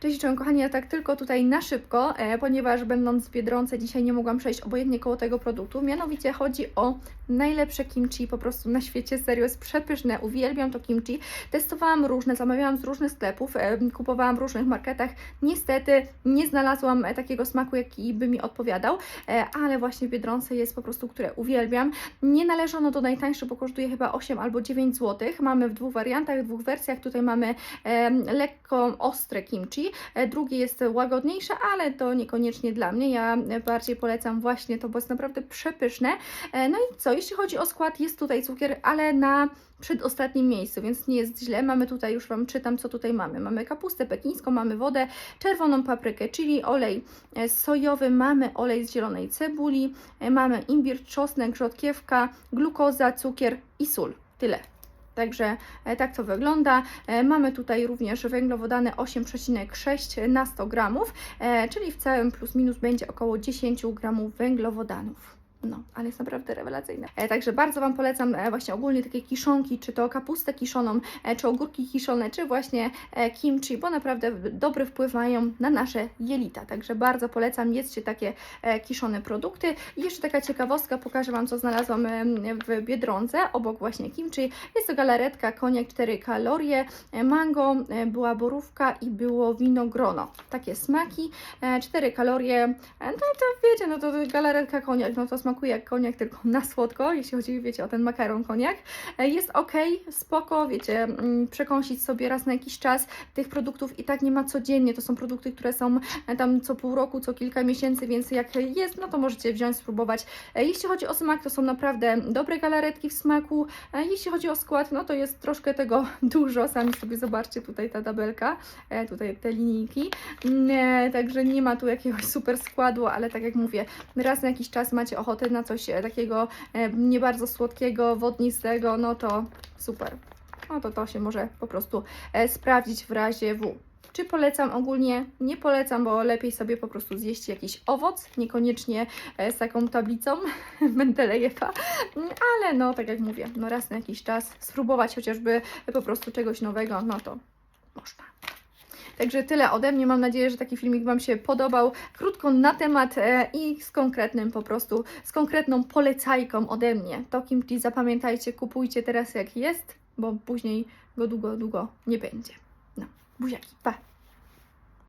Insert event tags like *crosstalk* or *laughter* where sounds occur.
Cześć, czołem kochani, ja tak tylko tutaj na szybko, e, ponieważ będąc w Biedronce dzisiaj nie mogłam przejść obojętnie koło tego produktu. Mianowicie chodzi o najlepsze kimchi po prostu na świecie. Serio, jest przepyszne, uwielbiam to kimchi. Testowałam różne, zamawiałam z różnych sklepów, e, kupowałam w różnych marketach. Niestety nie znalazłam e, takiego smaku, jaki by mi odpowiadał, ale właśnie w Biedronce jest po prostu, które uwielbiam. Nie należy ono do najtańszych, bo kosztuje chyba 8 albo 9 zł. Mamy w dwóch wariantach, w dwóch wersjach. Tutaj mamy lekko ostre kimchi, e, drugie jest łagodniejsze, ale to niekoniecznie dla mnie. Ja bardziej polecam właśnie to, bo jest naprawdę przepyszne. E, no i co, jeśli chodzi o skład, jest tutaj cukier, ale na przedostatnim miejscu, więc nie jest źle. Mamy tutaj, już Wam czytam, co tutaj mamy. Mamy kapustę pekińską, mamy wodę, czerwoną paprykę, czyli olej e, sojowy, mamy olej z zielonej cebuli, mamy imbir, czosnek, rzodkiewka, glukoza, cukier i sól. Tyle. Także e, tak to wygląda. E, Mamy tutaj również węglowodany 8,6 na 100 gramów, e, czyli w całym plus minus będzie około 10 gramów węglowodanów. No, ale jest naprawdę rewelacyjne. E, także bardzo Wam polecam e, właśnie ogólnie takie kiszonki, czy to kapustę kiszoną, e, czy ogórki kiszone, czy właśnie e, kimchi, bo naprawdę dobry wpływ mają na nasze jelita. Także bardzo polecam, jedzcie takie e, kiszone produkty. I jeszcze taka ciekawostka, pokażę Wam, co znalazłam em, w Biedronce, obok właśnie kimchi. Jest to galaretka, koniak 4 kalorie, e, mango, e, była borówka i było winogrono. Takie smaki, e, 4 kalorie, e, no to wiecie, no to galaretka koniak, no to smakuje jak koniak, tylko *laughs* na słodko, jeśli chodzi, wiecie, o ten makaron koniak. E, Jest ok, spoko, wiecie, mm, przekąsić sobie raz na jakiś czas tych produktów i tak nie ma codziennie, to są produkty, które są e, tam co pół roku, co kilka miesięcy, więc jak jest, no to możecie wziąć, spróbować. E, Jeśli chodzi o smak, to są naprawdę dobre galaretki w smaku. Jeśli chodzi o skład, no to jest troszkę tego *laughs* dużo. Sami sobie zobaczcie tutaj ta tabelka, tutaj te linijki. Mm, Także nie ma tu jakiegoś super składu, ale tak jak mówię, raz na jakiś czas macie ochotę na coś e, takiego e, nie bardzo słodkiego, wodnistego, no to super. No to to się może po prostu e, sprawdzić w razie W. Czy polecam ogólnie? Nie polecam, bo lepiej sobie po prostu zjeść jakiś owoc, niekoniecznie z taką tablicą *laughs* Mendelejewa, ale no tak jak mówię, no raz na jakiś czas spróbować chociażby po prostu czegoś nowego, no to można. Także tyle ode mnie. Mam nadzieję, że taki filmik Wam się podobał. Krótko na temat e, i z konkretnym po prostu, z konkretną polecajką ode mnie. To kimchi zapamiętajcie, kupujcie teraz jak jest, bo później go długo, długo nie będzie. No, buziaki, pa!